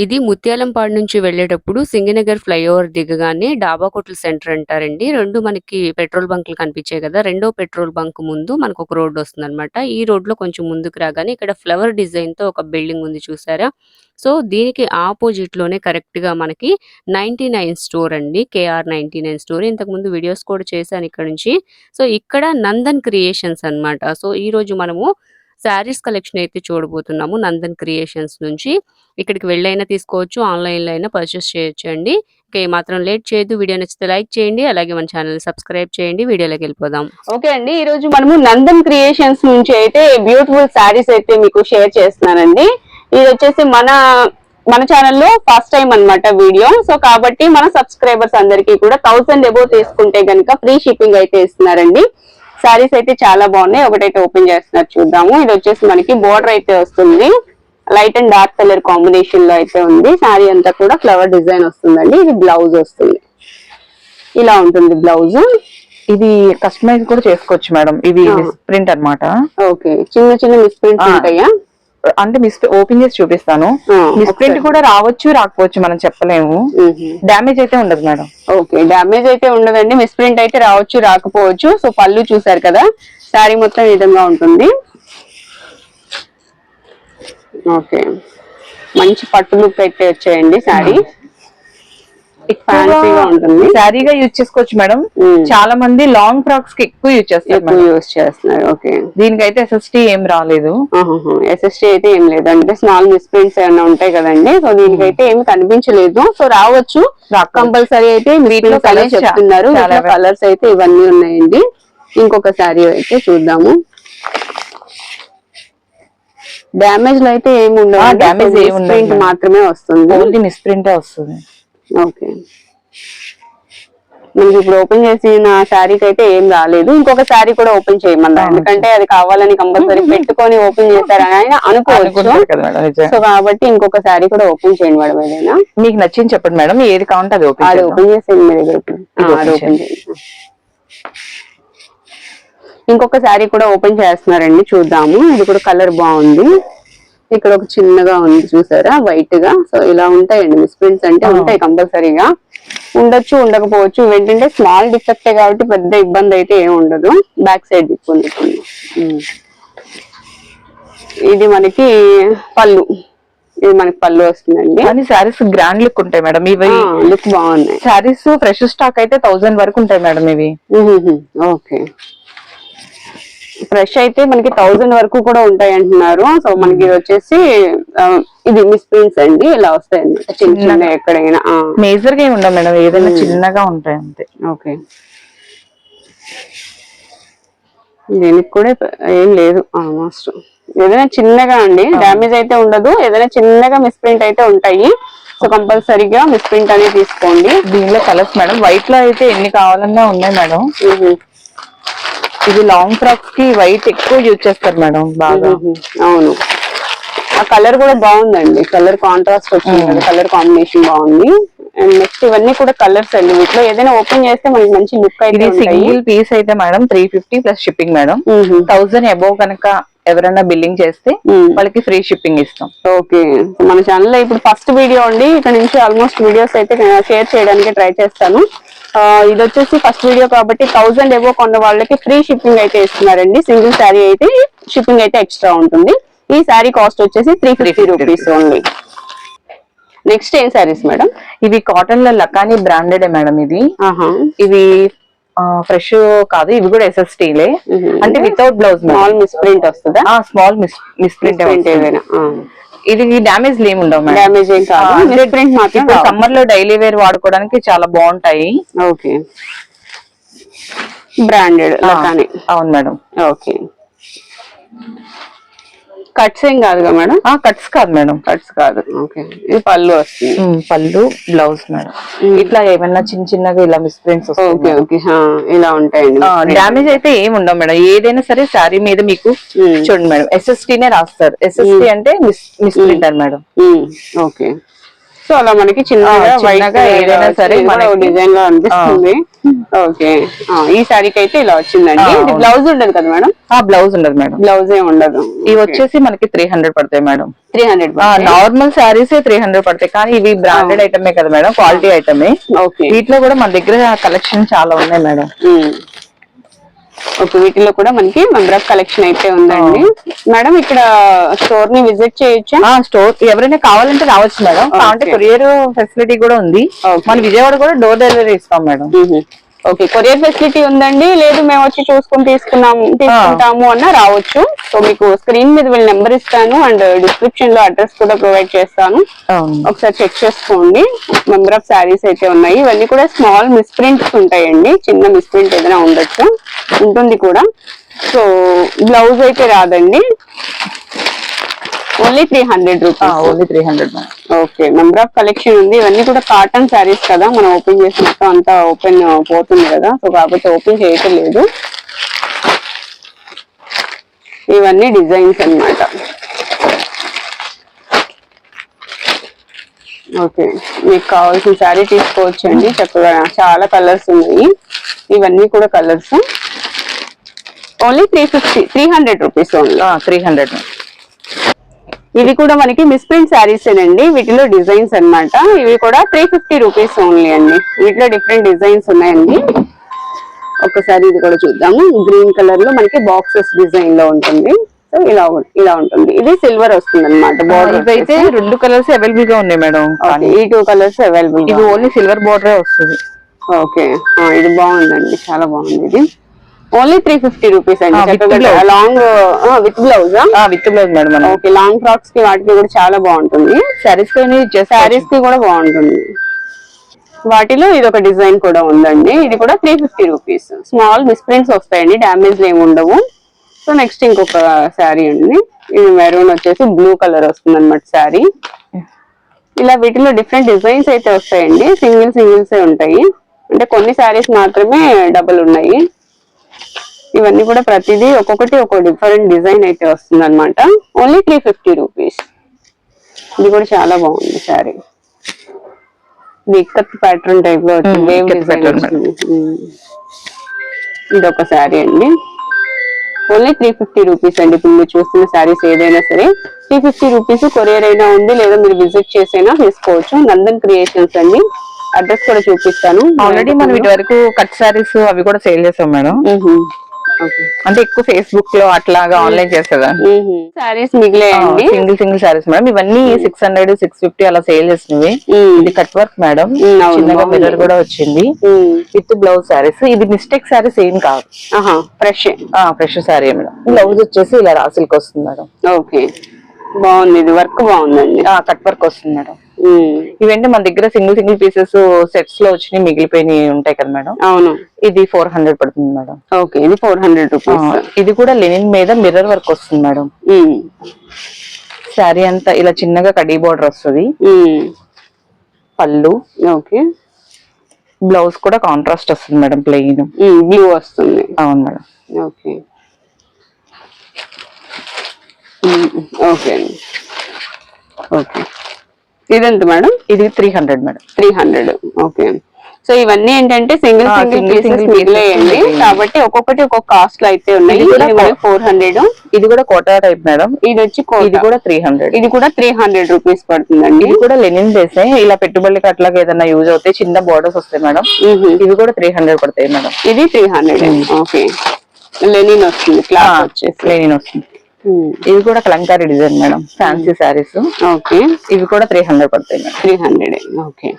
ఇది ముత్యాలంపాడు నుంచి వెళ్ళేటప్పుడు సింగనగర్ ఫ్లైఓవర్ దిగగానే డాబా కొట్ల సెంటర్ అంటారండి. రెండు మనకి పెట్రోల్ బంకులు కనిపించాయి కదా! రెండో పెట్రోల్ బంక్ ముందు మనకు ఒక రోడ్ వస్తుందన్నమాట. ఈ రోడ్‌లో కొంచెం ముందుకు రాగానే ఇక్కడ ఫ్లవర్ డిజైన్‌తో ఒక బిల్డింగ్ ఉంది చూసారా? సో, దీనికి ఆపోజిట్‌లోనే కరెక్ట్‌గా మనకి 99 స్టోర్ అండి. KR 99 store. ఇంతకుముందు వీడియోస్ కూడా చేశాను ఇక్కడ నుంచి. సో, ఇక్కడ నందన్ క్రియేషన్స్ అన్నమాట. సో, ఈరోజు మనము శారీస్ కలెక్షన్ అయితే చూడబోతున్నాము. నందన్ క్రియేషన్స్ నుంచి. ఇక్కడికి వెళ్ళైనా తీసుకోవచ్చు. ఆన్‌లైన్‌లో అయినా పర్చేస్ చేయొచ్చండి. ఓకే ఏమాత్రం లేట్ చేయదు వీడియో నచ్చితే లైక్ చేయండి. అలాగే మన ఛానల్ సబ్స్క్రైబ్ చేయండి. వీడియోలోకి వెళ్ళిపోదాం. ఓకే అండి ఈ రోజు మనము నందన్ క్రియేషన్స్ నుంచి అయితే బ్యూటిఫుల్ శారీస్ అయితే మీకు షేర్ చేస్తున్నానండి ఇది వచ్చేసి మన మన ఛానల్లో ఫస్ట్ టైం అన్నమాట వీడియో సో కాబట్టి మన సబ్స్క్రైబర్స్ అందరికీ కూడా థౌసండ్ ఎబో తీసుకుంటే గనుక ఫ్రీ షిప్పింగ్ అయితే ఇస్తున్నారండి శారీస్ అయితే చాలా బాగున్నాయి. ఒకటైతే ఓపెన్ చేస్తున్నారు చూద్దాము. ఇది వచ్చేసి మనకి బోర్డర్ అయితే వస్తుంది. లైట్ అండ్ డార్క్ కలర్ కాంబినేషన్లో అయితే ఉంది. శారీ అంతా కూడా ఫ్లవర్ డిజైన్ వస్తుందండి. ఇది బ్లౌజ్ వస్తుంది. ఇలా ఉంటుంది బ్లౌజ్ ఇది కస్టమైజ్ కూడా చేసుకోవచ్చు మేడం. ఇది. ప్రింట్ అన్నమాట. ఓకే చిన్న చిన్న మిస్ప్రింట్స్ ఆ. ఉంటాయా? అంటే మిస్ ఓపెన్ చేసి చూపిస్తాను. ఆ, మిస్ ప్రింట్ ఒకసారి. కూడా రావచ్చు రాకపోవచ్చు మనం చెప్పలేము. డ్యామేజ్ అయితే ఉండదు మేడం. ఓకే డ్యామేజ్ అయితే ఉండదండి. మిస్ప్రింట్ అయితే రావచ్చు రాకపోవచ్చు. సో పళ్ళు చూసారు కదా శారీ మొత్తం విధంగా ఉంటుంది. ఓకే. మంచి పట్టు లుక్ అయితే వచ్చాయండి శారీ. శారీగా యూజ్ చేసుకోవచ్చు మేడం. చాలా మంది లాంగ్ ఫ్రాక్స్కి ఎక్కువ యూజ్ చేస్తారు యూస్ చేస్తున్నారు. ఓకే. దీనికైతే ఎస్ఎస్టీ ఏం రాలేదు. ఎస్ఎస్టీ అయితే ఏం లేదు. అంటే స్మాల్ మిస్ప్రింట్స్ ఏమైనా ఉంటాయి కదండి. సో దీనికైతే ఏమి కనిపించలేదు. సో రావచ్చు. కంపల్సరీ అయితే వీటిలో చా- చెప్తున్నారు. కలర్స్ అయితే ఇవన్నీ ఉన్నాయండి. ఇంకొక శారీ అయితే చూద్దాము. డ్యామేజ్లో అయితే ఏమి ఉండదు మేడం. మాత్రమే వస్తుంది. ఓన్లీ మిస్ ప్రింటే వస్తుంది. ఓకే. మనకి ఇప్పుడు ఓపెన్ చేసిన శారీకి అయితే ఏం రాలేదు. ఇంకొక శారీ కూడా ఓపెన్ చేయమన్నా ఎందుకంటే అది కావాలని కంపల్సరీ పెట్టుకొని ఓపెన్ చేశారని ఆయన అనుకోవచ్చు. సో కాబట్టి ఇంకొక శారీ కూడా ఓపెన్ చేయండి మేడం ఏదైనా. మీకు నచ్చింది చెప్పండి మేడం ఏది కావాలంటే అది ఓపెన్ అది. ఓపెన్ చేసేయండి మీ దగ్గర అది ఓపెన్ చేయండి. ఇంకొక శారీ కూడా ఓపెన్ చేస్తున్నారండి చూద్దాము. ఇది కూడా కలర్ బాగుంది. ఇక్కడ ఒక చిన్నగా ఉంది చూసారా? వైట్గా. సో ఇలా ఉంటాయండి మిస్ప్రింట్స్ అంటే. ఉంటాయి కంపల్సరీగా. ఉండొచ్చు ఉండకపోవచ్చు. ఏంటంటే స్మాల్ డిఫెక్టే కాబట్టి పెద్ద ఇబ్బంది అయితే ఏమి ఉండదు. బ్యాక్ సైడ్ దిక్కుంది ఇది మనకి పళ్ళు. ఇది మనకి పళ్ళు వస్తుందండి. కానీ శారీస్ గ్రాండ్ లుక్ ఉంటాయి మేడం. ఇవి లుక్ బాగున్నాయి. శారీస్ ఫ్రెష్ స్టాక్ అయితే థౌసండ్ వరకు ఉంటాయి మేడం ఇవి. ఓకే ఫ్రెష్ అయితే మనకి థౌజండ్ వరకు కూడా ఉంటాయి అంటున్నారు. సో మనకి ఇది వచ్చేసి ఇది మిస్ ప్రింట్స్ అండి. ఇలా వస్తాయి చిన్న చిన్న చిన్నగా. ఎక్కడైనా మేజర్గా ఉండవు మేడం. ఏదైనా. చిన్నగా ఉంటాయి అంతే. ఓకే. దీనికి కూడా ఏం లేదు ఆల్మోస్ట్. ఏదైనా చిన్నగా అండి డ్యామేజ్ అయితే ఉండదు. ఏదైనా చిన్నగా మిస్ప్రింట్ అయితే ఉంటాయి. సో కంపల్సరీగా మిస్ప్రింట్ అనేది తీసుకోండి. దీనిలో కలర్స్ మేడం. వైట్లో అయితే ఎన్ని కావాలన్నా ఉన్నాయి మేడం. ఇది లాంగ్ ఫ్రాక్స్కి వైట్ ఎక్కువ యూజ్ చేస్తారు మేడం బాగా. అవును. ఆ కలర్ కూడా బాగుందండి. కలర్ కాంట్రాస్ట్ వచ్చింది కలర్ కాంబినేషన్ బాగుంది. అండ్ నెక్స్ట్ ఇవన్నీ కూడా కలర్స్ అండి. వీటిలో ఏదైనా ఓపెన్ చేస్తే మనకి మంచి లుక్ అయితే సింగిల్ పీస్ అయితే madam three fifty plus shipping madam. Thousand above కనుక ఎవరైనా బిల్లింగ్ చేస్తే. వాళ్ళకి ఫ్రీ షిప్పింగ్ ఇస్తాం. ఓకే. మన ఛానల్లో ఇప్పుడు ఫస్ట్ వీడియో అండి. ఇక్కడ నుంచి ఆల్మోస్ట్ వీడియోస్ అయితే షేర్ చేయడానికి ట్రై చేస్తాను. ఇది వచ్చేసి ఫస్ట్ వీడియో కాబట్టి థౌసండ్ ఏవో కొన్న వాళ్ళకి ఫ్రీ షిప్పింగ్ అయితే ఇస్తున్నారండి. సింగిల్ శారీ అయితే షిప్పింగ్ అయితే ఎక్స్ట్రా ఉంటుంది. ఈ శారీ కాస్ట్ వచ్చేసి three fifty 350 rupees only next ఏం శారీస్ మేడం ఇవి కాటన్లో లకానీ బ్రాండెడ్ మేడం ఇది. ఇవి ఫ్రెష్ కాదు ఇవి కూడా ఎస్ఎస్టీలే మ్మ్. అంటే without blouse small miss print వస్తుందా? స్మాల్ మిస్ మిస్ ప్రింట్ ఏదైనా ఇది డ్యామేజ్ ఏమి ఉండవు ఏం కాదు. మిస్ ప్రింట్ మాత్రం ఇప్పుడు సమ్మర్లో డైలీ వేర్ వాడుకోవడానికి చాలా బాగుంటాయి. ఓకే. బ్రాండెడ్ అవును మేడం. ఓకే. కట్స్ ఏం కాదుగా మేడం? ఆ కట్స్ కాదు మేడం. కట్స్ కాదు. ఓకే. ఇది పళ్ళు వస్తుంది ఉమ్, పళ్ళు బ్లౌజ్ మేడం. ఇట్లా ఏమన్నా చిన్న చిన్నగా ఇలా మిస్ ప్రింట్స్ ఓకే ఓకే. హా, ఇలా ఉంటాయండి డ్యామేజ్ అయితే ఏమి ఉండవు మేడం. ఏదైనా సరే శారీ మీద మీకు ఉమ్. చూడండి మేడం. ఎస్ఎస్టీ నే రాస్తారు. ఎస్ఎస్టీ అంటే miss miss printer madam. Um, okay. So అలా మనకి చిన్నగా చిన్నగా ఏదైనా సరే మనకి- డిజైన్లో అనిపిస్తుంది. ఓకే. ఈ శారీకి అయితే ఇలా వచ్చిందండి. ఇది. బ్లౌజ్ ఉండదు కదా మేడం? ఆ బ్లౌజ్ ఉండదు మేడం. బ్లౌజ్ ఏ ఉండదు. ఇవి వచ్చేసి మనకి త్రీ హండ్రెడ్ పడతాయి madam. Three hundred normal saris three hundred పడతాయి. కానీ ఇవి బ్రాండెడ్ ఐటమే కదా మేడం క్వాలిటీ ఐటమే ఓకే. వీటిలో కూడా మన దగ్గర కలెక్షన్ చాలా ఉన్నాయి మేడం. ఓకే వీటిలో కూడా మనకి మెంబర్ కలెక్షన్ అయితే ఉందండి. మేడం ఇక్కడ స్టోర్ని విజిట్ చేయొచ్చా? ఆ స్టోర్ ఎవరైనా కావాలంటే రావచ్చు మేడం కావాలంటే. కొరియర్ ఫెసిలిటీ కూడా ఉంది. మన విజయవాడ కూడా డోర్ డెలివరీ ఇస్తాం మేడం ఓకే కొరియర్ ఫెసిలిటీ ఉందండి లేదు మేము వచ్చి చూసుకుని తీసుకున్నాం తీసుకుంటాము అన్న రావచ్చు. సో మీకు స్క్రీన్ మీద వీళ్ళ నెంబర్ ఇస్తాను అండ్ డిస్క్రిప్షన్లో అడ్రస్ కూడా ప్రొవైడ్ చేస్తాను. ఒకసారి చెక్ చేసుకోండి. మెంబర్ ఆఫ్ శారీస్ అయితే ఉన్నాయి. ఇవన్నీ కూడా స్మాల్ మిస్ప్రింట్స్ ఉంటాయండి. చిన్న మిస్ప్రింట్ ఏదైనా ఉండొచ్చు. ఉంటుంది కూడా. సో బ్లౌజ్ అయితే రాదండి. Only three hundred rupees only three hundred okay number of collection ఉంది. ఇవన్నీ కూడా కాటన్ శారీస్ కదా మనం ఓపెన్ చేసినాక అంతా ఓపెన్ పోతుంది కదా. సో కాబట్టి ఓపెన్ చేయటం లేదు. ఇవన్నీ డిజైన్స్ అన్నమాట. ఓకే మీకు కావాల్సిన శారీ తీసుకోవచ్చండి. చక్కగా చాలా కలర్స్ ఉన్నాయి. ఇవన్నీ కూడా colours only three fifty three hundred rupees only three hundred ఇవి కూడా మనకి మిస్ప్రింట్ శారీస్ అండి వీటిలో డిజైన్స్ అన్నమాట. ఇవి కూడా త్రీ ఫిఫ్టీ రూపీస్ ఓన్లీ అండి. వీటిలో డిఫరెంట్ డిజైన్స్ ఉన్నాయండి. ఒకసారి ఇది కూడా చూద్దాము. గ్రీన్ కలర్లో మనకి బాక్సెస్ డిజైన్లో ఉంటుంది. సో ఇలా ఇలా ఉంటుంది. ఇది సిల్వర్ వస్తుంది అనమాట ఇవైతే రెండు కలర్స్ అవైలబుల్గా ఉన్నాయి మేడం. ఈ టూ కలర్స్ అవైలబుల్ ఇది ఓన్లీ సిల్వర్ బోర్డర్ వస్తుంది. ఓకే. ఇది బాగుందండి. చాలా బాగుంది ఇది. ఓన్లీ త్రీ ఫిఫ్టీ రూపీస్ అండి. with blouse. Long with blouse with blouse madam okay long ఫ్రాక్స్కి వాటికి కూడా చాలా బాగుంటుంది. శారీస్ పైన శారీస్కి కూడా బాగుంటుంది. వాటిలో ఇది ఒక డిజైన్ కూడా ఉందండి. ఇది కూడా three fifty rupees small misprints వస్తాయండి డ్యామేజ్ ఏమి ఉండవు. సో నెక్స్ట్ ఇంకొక శారీ అండి. ఇది మెరూన్ వచ్చేసి బ్లూ కలర్ వస్తుంది అనమాట శారీ ఇలా వీటిలో డిఫరెంట్ డిజైన్స్ అయితే వస్తాయండి. సింగిల్ సింగిల్స్ ఉంటాయి. అంటే కొన్ని శారీస్ మాత్రమే డబుల్ ఉన్నాయి. ఇవన్నీ కూడా ప్రతిదీ ఒక్కొక్కటి ఒక్కొక్క డిఫరెంట్ డిజైన్ అయితే వస్తుంది అనమాట ఓన్లీ త్రీ ఫిఫ్టీ రూపీస్ ఇది కూడా చాలా బాగుంది శారీ ఇది ఇక్కత్ ప్యాటర్న్ టైప్లో. ఇది ఒక శారీ అండి. ఓన్లీ త్రీ ఫిఫ్టీ రూపీస్ అండి. ఇప్పుడు మీరు చూస్తున్న శారీస్ ఏదైనా సరే త్రీ ఫిఫ్టీ రూపీస్ కొరియర్ అయినా ఉంది లేదా మీరు విజిట్ చేసైనా తీసుకోవచ్చు. నందన్ క్రియేషన్స్ అండి. అడ్రస్ కూడా చూపిస్తాను. ఆల్రెడీ మనం ఇటు వరకు కట్ శారీస్ అవి కూడా సేల్ చేసాం మేడం. ఓకే. అంటే ఎక్కువ ఫేస్బుక్లో అట్లాగా ఆన్లైన్ చేసేదాన్ని శారీస్ మిగిలేయండి సింగిల్ సింగిల్ శారీస్ మేడం. ఇవన్నీ సిక్స్ హండ్రెడ్ సిక్స్ ఫిఫ్టీ అలా సేల్ చేసినవి. ఇది కట్ వర్క్ మేడం. చిన్నగా. మిర్రర్ కూడా వచ్చింది. విత్ బ్లౌజ్ శారీస్ ఇది మిస్టేక్ శారీస్ ఏం కాదు. ఆహా fresh fresh sari madam. Blouse వచ్చేసి ఇలా రాసిల్కి వస్తుంది మేడం. ఓకే. బాగుంది. ఇది వర్క్ బాగుందండి. కట్ వర్క్ వస్తుంది మేడం. ఇవంటే మన దగ్గర సింగిల్ సింగిల్ పీసెస్ సెట్స్లో వచ్చినాయి మిగిలిపోయినాయి ఉంటాయి కదా మేడం? అవును. ఇది ఫోర్ హండ్రెడ్ పడుతుంది మేడం. ఓకే ఇది ఫోర్ హండ్రెడ్ రూపీస్ ఇది కూడా లెనిన్ మీద మిర్రర్ వర్క్ వస్తుంది మేడం. శారీ అంతా ఇలా చిన్నగా కడీ బోర్డర్ వస్తుంది. పళ్ళు. ఓకే. బ్లౌజ్ కూడా కాంట్రాస్ట్ వస్తుంది మేడం ప్లెయిన్ బ్లూ వస్తుంది. అవును మేడం. ఓకే. Okay okay. ఇదెంత మేడం? ఇది three hundred madam. Three hundred okay. So ఇవన్నీ ఏంటంటే సింగిల్ సింగిల్ పీసెస్ మిగిలేయండి. కాబట్టి ఒక్కొక్కటి ఒక్కొక్క కాస్ట్లో అయితే ఉన్నాయి. ఇది ఇది ఫోర్ హండ్రెడ్ ఇది కూడా కోటా టైప్ మేడం. ఇది వచ్చి. ఇది కూడా త్రీ హండ్రెడ్ ఇది కూడా త్రీ హండ్రెడ్ రూపీస్ పడుతుందండి. ఇది కూడా లెనిన్ బేసే ఇలా పెట్టుబడికి అట్లాగా ఏదైనా యూజ్ అవుతాయి చిన్న బోర్డర్స్ వస్తాయి మేడం. ఇవి కూడా త్రీ హండ్రెడ్ పడతాయి మేడం. ఇది త్రీ హండ్రెడ్ ఓకే. లెనిన్ వస్తుంది క్లాత్ వచ్చేసి. లెనిన్ వస్తుంది. ఇవి కూడా Kalamkari design madam. Fancy saris okay ఇవి కూడా త్రీ హండ్రెడ్ పడతాయి మేడం. త్రీ హండ్రెడ్ ఓకే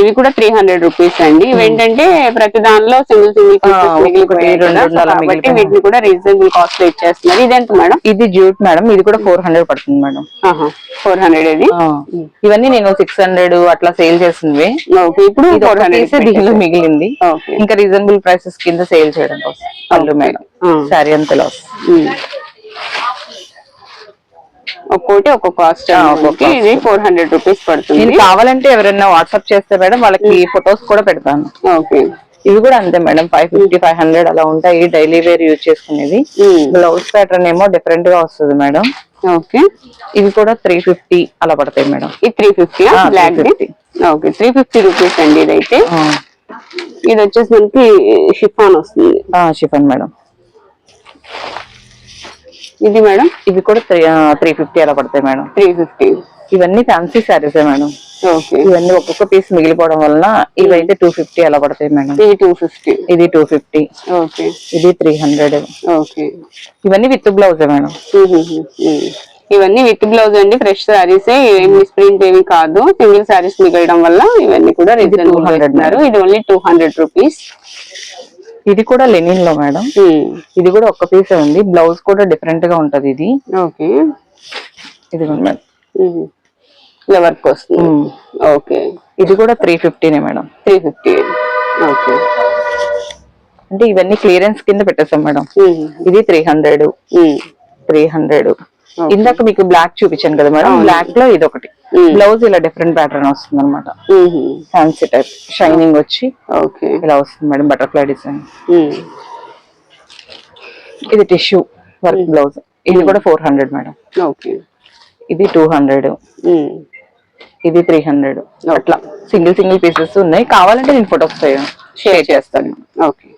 ఇవి కూడా త్రీ హండ్రెడ్ రూపీస్ అండి. ఇవి ఏంటంటే ప్రతి దానిలో సింగిల్ సింగిల్ కాబట్టి మిగిలిపోయాయి. వీటిని కూడా రీజనబుల్ కాస్ట్లో ఇచ్చేస్తున్నారు. ఇదెంత మేడం? ఇది జ్యూట్ మేడం. ఇది కూడా ఫోర్ హండ్రెడ్ పడుతుంది మేడం. ఫోర్ హండ్రెడ్ ఇది ఇవన్నీ నేను సిక్స్ హండ్రెడ్ అట్లా సేల్ చేసినవి. ఇప్పుడు ఫోర్ దీనిలో మిగిలింది. ఇంకా రీజనబుల్ ప్రైసెస్ కింద సేల్ చేయడం కోసం. మేడం. ఆ. శారీ అంత లాస్ ఒక్కోటి ఒక్కొక్క కాస్ట్ ఆ, ఒక్కొక్క cost. ఇది ఫోర్ హండ్రెడ్ రూపీస్ నేను పడుతుంది కావాలంటే ఎవరైనా వాట్సాప్ చేస్తే మేడం వాళ్ళకి ఫొటోస్ కూడా పెడతాను. ఓకే. ఇవి కూడా అంతే madam five fifty five hundred అలా ఉంటాయి డైలీ వేర్ యూజ్ చేసుకునేది. బ్లౌజ్ ప్యాటర్న్ ఏమో డిఫరెంట్గా వస్తుంది మేడం. ఓకే. ఇవి కూడా త్రీ ఫిఫ్టీ అలా పడతాయి మేడం. ఇది three fifty black 350. Okay three fifty rupees అండి ఇదైతే. ఇది వచ్చేసి మనకి షిఫాన్ వస్తుంది. Chiffon madam. ఇది మేడం ఇవి కూడా త్రీ త్రీ ఫిఫ్టీ అలా పడతాయి మేడం. త్రీ ఫిఫ్టీ ఇవన్నీ ఫ్యాన్సీ శారీసే మేడం. ఓకే ఇవన్నీ ఒక్కొక్క పీస్ మిగిలిపోవడం వలన ఇవైతే టూ ఫిఫ్టీ అలా పడతాయి మేడం. ఇది టూ ఫిఫ్టీ ఇది టూ ఫిఫ్టీ ఓకే ఇది త్రీ హండ్రెడ్ ఓకే ఇవన్నీ విత్ బ్లౌజే మేడం. ఇవన్నీ విత్ బ్లౌజ్ అండి ఫ్రెష్ సారీస్ ఏమి ప్రింట్ ఏమి కాదు. సింగిల్ సారీస్ మిగలడం వల్ల ఇవన్నీ కూడా రీజనబుల్ 200 ఇస్తున్నారు ఇది ఓన్లీ టూ హండ్రెడ్ రూపీస్ ఇది కూడా లెనిన్లో మేడం ఇది కూడా ఒక్క పీసే ఉంది. బ్లౌజ్ కూడా డిఫరెంట్గా ఉంటది ఇది. ఓకే. ఇది మేడం. ఇలా వర్క్ వస్తుంది. ఓకే. ఇది కూడా త్రీ ఫిఫ్టీనే మేడం. Three fifty okay. అంటే ఇవన్నీ క్లియరెన్స్ కింద పెట్టేస్తాం మేడం. ఇది త్రీ హండ్రెడ్ త్రీ హండ్రెడ్ ఇందాక మీకు బ్లాక్ చూపించాను కదా మేడం బ్లాక్లో ఇది ఒకటి. బ్లౌజ్ ఇలా డిఫరెంట్ ప్యాటర్న్ వస్తుంది అనమాట ఫ్యాన్సీ టైప్ షైనింగ్ వచ్చి ఓకే ఇలా వస్తుంది మేడం బటర్ఫ్లై డిజైన్ ఇది టిష్యూ వర్క్ బ్లౌజ్ ఇది కూడా ఫోర్ హండ్రెడ్ మేడం. ఓకే ఇది టూ హండ్రెడ్ ఇది త్రీ హండ్రెడ్ అట్లా. సింగిల్ సింగిల్ పీసెస్ ఉన్నాయి. కావాలంటే నేను ఫొటోస్ షేర్ చేస్తాను. ఓకే